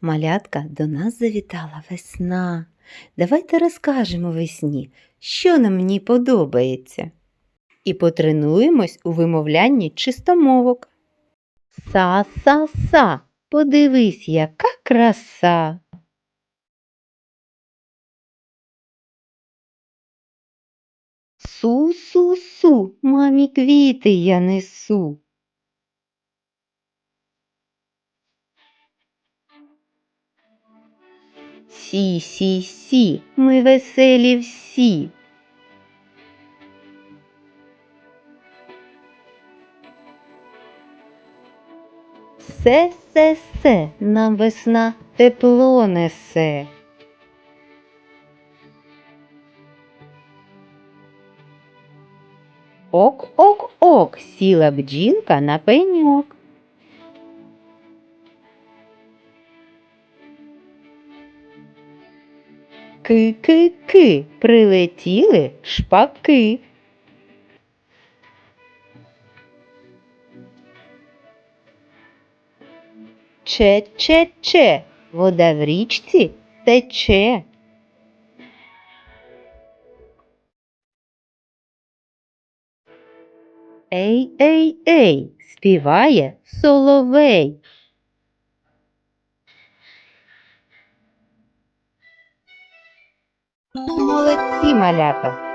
Малятка, до нас завітала весна. Давайте розкажемо весні, що нам ній подобається. І потренуємось у вимовлянні чистомовок. Са-са-са, подивись, яка краса. Су-су-су, мамі квіти я несу. Сі-сі-сі, ми веселі всі. Се-се-се, нам весна тепло несе. Ок-ок-ок, сіла бджілка на пеньок. Ки-ки-ки, прилетіли шпаки. Че-че-че, вода в річці тече. Ей, ей, ей, співає соловей. Молодці, малята!